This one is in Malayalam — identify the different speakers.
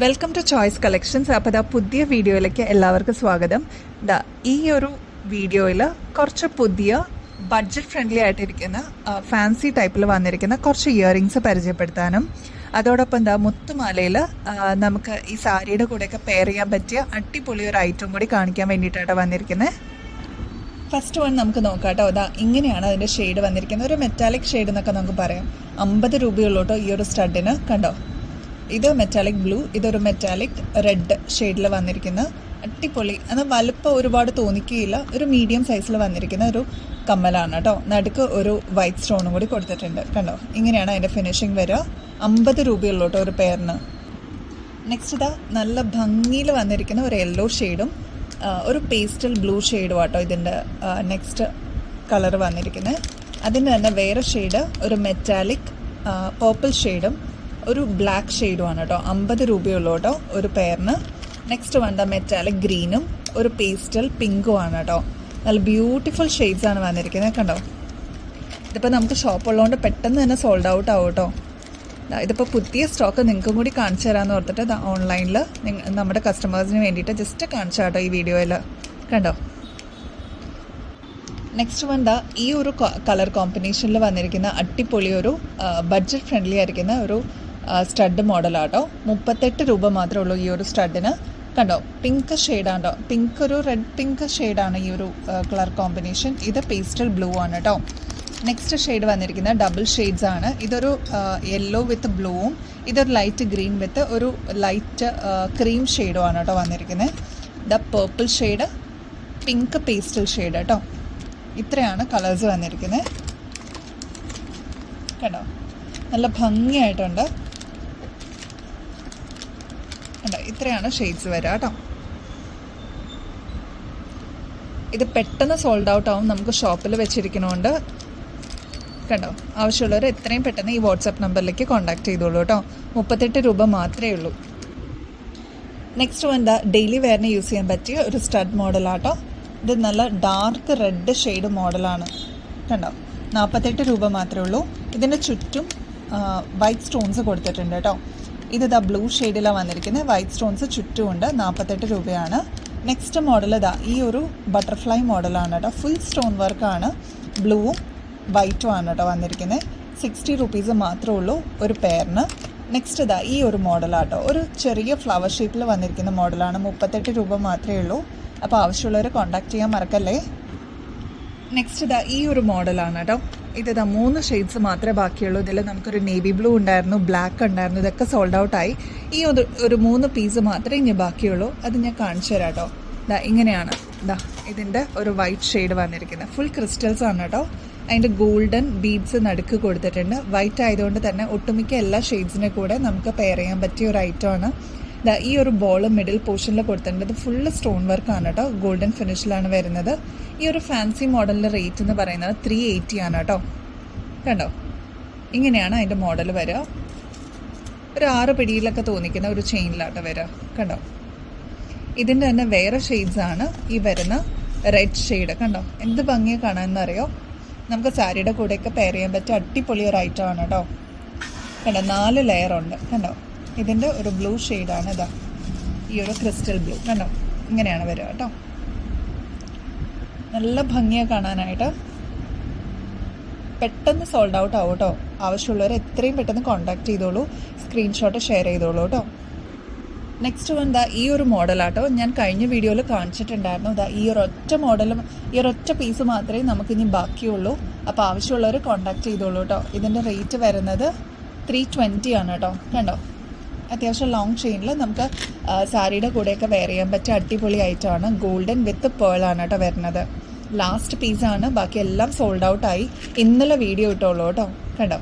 Speaker 1: വെൽക്കം ടു ചോയ്സ് കളക്ഷൻസ് അപ്പോൾ ഇതാ പുതിയ വീഡിയോയിലേക്ക് എല്ലാവർക്കും സ്വാഗതം. ദാ ഈ ഒരു വീഡിയോയിൽ കുറച്ച് പുതിയ ബഡ്ജറ്റ് ഫ്രണ്ട്ലി ആയിട്ടിരിക്കുന്ന ഫാൻസി ടൈപ്പിൽ വന്നിരിക്കുന്ന കുറച്ച് ഇയറിങ്സ് പരിചയപ്പെടുത്താനും അതോടൊപ്പം എന്താ മുത്തുമാലയിൽ നമുക്ക് ഈ സാരിയുടെ കൂടെയൊക്കെ പെയർ ചെയ്യാൻ പറ്റിയ അടിപൊളി ഒരു ഐറ്റം കൂടി കാണിക്കാൻ വേണ്ടിയിട്ടാണ് വന്നിരിക്കുന്നത് ഫസ്റ്റ് വൺ നമുക്ക് നോക്കാം കേട്ടോ ഇങ്ങനെയാണ് അതിന്റെ ഷെയ്ഡ് വന്നിരിക്കുന്നത്. ഒരു മെറ്റാലിക് ഷെയ്ഡ് എന്നൊക്കെ നമുക്ക് പറയാം. അമ്പത് രൂപയുള്ളൂ കേട്ടോ ഈ ഒരു സ്റ്റഡിന് കണ്ടോ? ഇത് മെറ്റാലിക് ബ്ലൂ ഇതൊരു മെറ്റാലിക് റെഡ് ഷെയ്ഡിൽ വന്നിരിക്കുന്ന. അടിപൊളി. എന്നാൽ വലുപ്പം ഒരുപാട് തോന്നിക്കുകയില്ല. ഒരു മീഡിയം സൈസിൽ വന്നിരിക്കുന്ന ഒരു കമ്മലാണ് കേട്ടോ. നടുക്ക് ഒരു വൈറ്റ് സ്റ്റോണും കൂടി കൊടുത്തിട്ടുണ്ട് കണ്ടോ? ഇങ്ങനെയാണ് അതിന്റെ ഫിനിഷിങ് വരിക. അമ്പത് രൂപയുള്ളൂ കേട്ടോ ഒരു പെയറിന് നെക്സ്റ്റ് ഇതാ നല്ല ഭംഗിയിൽ വന്നിരിക്കുന്ന ഒരു യെല്ലോ ഷെയ്ഡും ഒരു പേസ്റ്റൽ ബ്ലൂ ഷെയ്ഡും ആട്ടോ ഇതിന്റെ നെക്സ്റ്റ് കളർ വന്നിരിക്കുന്നത്. അതിന് തന്നെ വേറെ ഷെയ്ഡ് ഒരു മെറ്റാലിക് പേർപ്പിൾ ഷെയ്ഡും ഒരു ബ്ലാക്ക് ഷെയ്ഡുമാണ് കേട്ടോ അമ്പത് രൂപയുള്ളൂ കേട്ടോ ഒരു പെയറിന് നെക്സ്റ്റ് വേണ്ട മെറ്റാലിക് ഗ്രീനും ഒരു പേസ്റ്റൽ പിങ്കും ആണ് കേട്ടോ നല്ല ബ്യൂട്ടിഫുൾ ഷെയ്ഡ്സ് ആണ് വന്നിരിക്കുന്നത് കണ്ടോ? ഇതിപ്പോൾ നമുക്ക് ഷോപ്പ് ഉള്ളതുകൊണ്ട് പെട്ടെന്ന് തന്നെ സോൾഡ് ഔട്ട് ആവും കേട്ടോ ഇതിപ്പോൾ പുതിയ സ്റ്റോക്ക് നിങ്ങൾക്കും കൂടി കാണിച്ചു തരാമെന്ന് ഓർത്തിട്ട് ഓൺലൈനിൽ നമ്മുടെ കസ്റ്റമേഴ്സിന് വേണ്ടിയിട്ട് ജസ്റ്റ് കാണിച്ചു കേട്ടോ ഈ വീഡിയോയിൽ കണ്ടോ? നെക്സ്റ്റ് ദാ ഈ ഒരു കളർ കോമ്പിനേഷനിൽ വന്നിരിക്കുന്ന അടിപൊളി ഒരു ബഡ്ജറ്റ് ഫ്രണ്ട്ലി ആയിരിക്കുന്ന ഒരു സ്റ്റഡ് മോഡലാട്ടോ മുപ്പത്തെട്ട് രൂപ മാത്രമേ ഉള്ളൂ ഈ ഒരു സ്റ്റഡിന് കണ്ടോ? പിങ്ക് ഷെയ്ഡാണ്ടോ പിങ്ക് ഒരു റെഡ് പിങ്ക് ഷെയ്ഡാണ് ഈ ഒരു കളർ കോമ്പിനേഷൻ ഇത് പേസ്റ്റൽ ബ്ലൂ ആണ് കേട്ടോ നെക്സ്റ്റ് ഷെയ്ഡ് വന്നിരിക്കുന്നത് ഡബിൾ ഷെയ്ഡ്സ് ആണ്. ഇതൊരു യെല്ലോ വിത്ത് ബ്ലൂവും ഇതൊരു ലൈറ്റ് ഗ്രീൻ വിത്ത് ഒരു ലൈറ്റ് ക്രീം ഷെയ്ഡും ആണ് കേട്ടോ വന്നിരിക്കുന്നത് the purple shade pink pastel shade കേട്ടോ ഇത്രയാണ് കളേഴ്സ് വന്നിരിക്കുന്നത് കേട്ടോ നല്ല ഭംഗിയായിട്ടുണ്ട്. കണ്ടോ? ഇത്രയാണ് ഷെയ്ഡ്സ് വരിക കേട്ടോ. ഇത് പെട്ടെന്ന് സോൾഡ് ഔട്ട് ആവും നമുക്ക് ഷോപ്പിൽ വെച്ചിരിക്കണോണ്ട്. കണ്ടോ? ആവശ്യമുള്ളവർ എത്രയും പെട്ടെന്ന് ഈ വാട്സാപ്പ് നമ്പറിലേക്ക് കോൺടാക്ട് ചെയ്തോളൂ കേട്ടോ. മുപ്പത്തെട്ട് രൂപ മാത്രമേ ഉള്ളൂ. നെക്സ്റ്റ് എന്താ ഡെയിലി വെയറിന് യൂസ് ചെയ്യാൻ പറ്റിയ ഒരു സ്റ്റഡ് മോഡലാട്ടോ ഇത് നല്ല ഡാർക്ക് റെഡ് ഷെയ്ഡ് മോഡലാണ് കണ്ടോ? നാൽപ്പത്തെട്ട് രൂപ മാത്രമേ ഉള്ളൂ. ഇതിന്റെ ചുറ്റും വൈറ്റ് സ്റ്റോൺസ് കൊടുത്തിട്ടുണ്ട് കേട്ടോ. ഇത് ഇതാ ബ്ലൂ ഷെയ്ഡിലാണ് വന്നിരിക്കുന്നത് വൈറ്റ് സ്റ്റോൺസ് ചുറ്റുമുണ്ട്. നാൽപ്പത്തെട്ട് രൂപയാണ്. നെക്സ്റ്റ് മോഡൽ ഇതാ ഈ ഒരു ബട്ടർഫ്ലൈ മോഡലാണ് കേട്ടോ. ഫുൾ സ്റ്റോൺ വർക്കാണ് ബ്ലൂവും വൈറ്റും ആണ് കേട്ടോ വന്നിരിക്കുന്നത് സിക്സ്റ്റി റുപ്പീസ് മാത്രമേ ഉള്ളൂ ഒരു പെയറിന് നെക്സ്റ്റ് ഇതാ ഈ ഒരു മോഡലാട്ടോ ഒരു ചെറിയ ഫ്ലവർ ഷേപ്പിൽ വന്നിരിക്കുന്ന മോഡലാണ് മുപ്പത്തെട്ട് രൂപ മാത്രമേ ഉള്ളൂ. അപ്പോൾ ആവശ്യമുള്ളവർ കോൺടാക്ട് ചെയ്യാൻ മറക്കല്ലേ? നെക്സ്റ്റ് ഇതാ ഈ ഒരു മോഡലാണ് കേട്ടോ. ഇത് മൂന്ന് ഷെയ്ഡ്സ് മാത്രമേ ബാക്കിയുള്ളൂ. ഇതിൽ നമുക്കൊരു നേവി ബ്ലൂ ഉണ്ടായിരുന്നു ബ്ലാക്ക് ഉണ്ടായിരുന്നു. ഇതൊക്കെ സോൾഡ് ഔട്ട് ആയി. ഈ ഒരു മൂന്ന് പീസ് മാത്രമേ ഇനി ബാക്കിയുള്ളൂ. അത് ഞാൻ കാണിച്ചു തരാം കേട്ടോ ദാ ഇങ്ങനെയാണ്. ദാ ഇതിന്റെ ഒരു വൈറ്റ് ഷെയ്ഡ് വന്നിരിക്കുന്നത്. ഫുൾ ക്രിസ്റ്റൽസ് ആണ് കേട്ടോ അതിന്റെ ഗോൾഡൻ ബീഡ്സ് നടുക്ക് കൊടുത്തിട്ടുണ്ട്. വൈറ്റ് ആയതുകൊണ്ട് തന്നെ ഒട്ടുമിക്ക എല്ലാ ഷെയ്ഡ്സിനെ കൂടെ നമുക്ക് പെയർ ചെയ്യാൻ പറ്റിയ ഒരു ഐറ്റമാണ് ഈ ഒരു ബോൾ മിഡിൽ പോർഷനിൽ കൊടുത്തിട്ടുണ്ട്. ഇത് ഫുള്ള് സ്റ്റോൺ വർക്കാണ് കേട്ടോ. ഗോൾഡൻ ഫിനിഷിലാണ് വരുന്നത്. ഈ ഒരു ഫാൻസി മോഡലിന്റെ റേറ്റ് എന്ന് പറയുന്നത് ത്രീ എയ്റ്റി ആണ് കേട്ടോ. കണ്ടോ? ഇങ്ങനെയാണ് അതിന്റെ മോഡൽ വരിക. ഒരു ആറ് പിടിയിലൊക്കെ തോന്നിക്കുന്ന ഒരു ചെയിനിലാട്ടോ വരിക. കണ്ടോ? ഇതിന്റെ തന്നെ വേറെ ആണ് ഈ വരുന്ന റെഡ് ഷെയ്ഡ് കണ്ടോ? എന്ത് ഭംഗിയെ കാണാമെന്നറിയോ നമുക്ക് സാരിയുടെ കൂടെയൊക്കെ പെയർ ചെയ്യാൻ പറ്റിയ അടിപൊളി ഒരു ഐറ്റം ആണ് കേട്ടോ. കണ്ടോ? നാല് ലെയർ ഉണ്ട്. കണ്ടോ? ഇതിന്റെ ഒരു ബ്ലൂ ഷെയ്ഡാണ് ഇതാ. ഈ ഒരു ക്രിസ്റ്റൽ ബ്ലൂ കണ്ടോ? ഇങ്ങനെയാണ് വരിക കേട്ടോ. നല്ല ഭംഗിയാണ് കാണാനായിട്ട്. പെട്ടെന്ന് സോൾഡ് ഔട്ട് ആവും കേട്ടോ. ആവശ്യമുള്ളവർ എത്രയും പെട്ടെന്ന് കോൺടാക്ട് ചെയ്തോളൂ. സ്ക്രീൻഷോട്ട് ഷെയർ ചെയ്തോളൂ കേട്ടോ. നെക്സ്റ്റ് വൺ ദാ ഈ ഒരു മോഡലാട്ടോ ഞാൻ കഴിഞ്ഞ വീഡിയോയിൽ കാണിച്ചിട്ടുണ്ടായിരുന്നു. ദാ ഈ ഒരൊറ്റ മോഡലും ഈ ഒരൊറ്റ പീസ് മാത്രമേ നമുക്കിനി ബാക്കിയുള്ളൂ. അപ്പോൾ ആവശ്യമുള്ളവർ കോൺടാക്ട് ചെയ്തോളൂ കേട്ടോ. ഇതിന്റെ റേറ്റ് വരുന്നത് ത്രീ ട്വന്റി ആണ് കേട്ടോ. കണ്ടോ? അത്യാവശ്യം ലോങ് ചെയിനിൽ നമുക്ക് സാരിയുടെ കൂടെയൊക്കെ വെയർ ചെയ്യാൻ പറ്റിയ അടിപൊളി ഐറ്റമാണ് ഗോൾഡൻ വിത്ത് പേൾ ആണ് കേട്ടോ വരുന്നത്. ലാസ്റ്റ് പീസാണ് ബാക്കി എല്ലാം സോൾഡ് ഔട്ടായി ഇന്നലെ വീഡിയോ ഇട്ടോളൂ കേട്ടോ. കണ്ടോ?